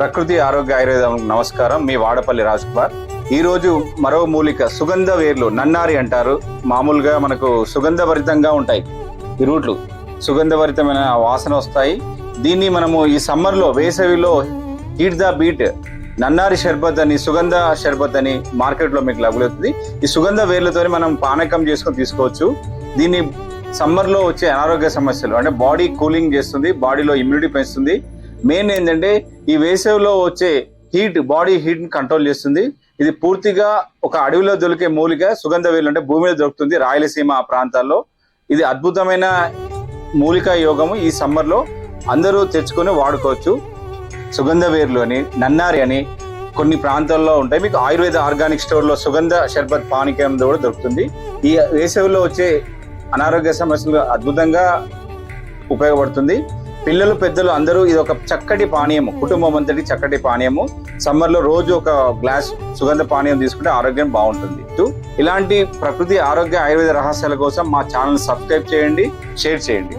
ప్రకృతి ఆరోగ్య ఆయుర్వేదం నమస్కారం. మీ వాడపల్లి రాజ్ కుమార్ ఈ రోజు మరో మూలిక సుగంధ వేర్లు నన్నారి అంటారు. మామూలుగా మనకు సుగంధభరితంగా ఉంటాయి ఈ రూట్లు. సుగంధభరితమైన వాసన వస్తాయి. దీన్ని మనము ఈ సమ్మర్లో వేసవిలో హీట్ ద బీట్ నన్నారి షర్బత్ అని సుగంధ షర్బత్ అని మార్కెట్లో మీకు లభ్యమవుతుంది ఈ సుగంధ వేర్లతో మనం పానకం చేసుకొని తీసుకోవచ్చు. దీన్ని సమ్మర్లో వచ్చే అనారోగ్య సమస్యలు అంటే బాడీ కూలింగ్ చేస్తుంది బాడీలో ఇమ్యూనిటీ పెంచుతుంది. మెయిన్ ఏంటంటే ఈ వేసవిలో వచ్చే హీట్ బాడీ హీట్ కంట్రోల్ చేస్తుంది. ఇది పూర్తిగా ఒక అడవిలో దొరికే మూలిక సుగంధ వేలు అంటే భూమిలో దొరుకుతుంది రాయలసీమ ప్రాంతాల్లో. ఇది అద్భుతమైన మూలిక యోగము ఈ సమ్మర్లో అందరూ తెచ్చుకొని వాడుకోవచ్చు. సుగంధ వేర్లు అని నన్నారి అని కొన్ని ప్రాంతాల్లో ఉంటాయి. మీకు ఆయుర్వేద ఆర్గానిక్ స్టోర్లో సుగంధ షర్బత్ పానీకం కూడా దొరుకుతుంది. ఈ వేసవిలో వచ్చే అనారోగ్య సమస్యలు అద్భుతంగా ఉపయోగపడుతుంది. పిల్లలు పెద్దలు అందరూ ఇది ఒక చక్కటి పానీయము. కుటుంబం అంతటి చక్కటి పానీయము. సమ్మర్లో రోజు ఒక గ్లాస్ సుగంధ పానీయం తీసుకుంటే ఆరోగ్యం బాగుంటుంది. ఇలాంటి ప్రకృతి ఆరోగ్య ఆయుర్వేద రహస్యాల కోసం మా ఛానల్ సబ్స్క్రైబ్ చేయండి షేర్ చేయండి.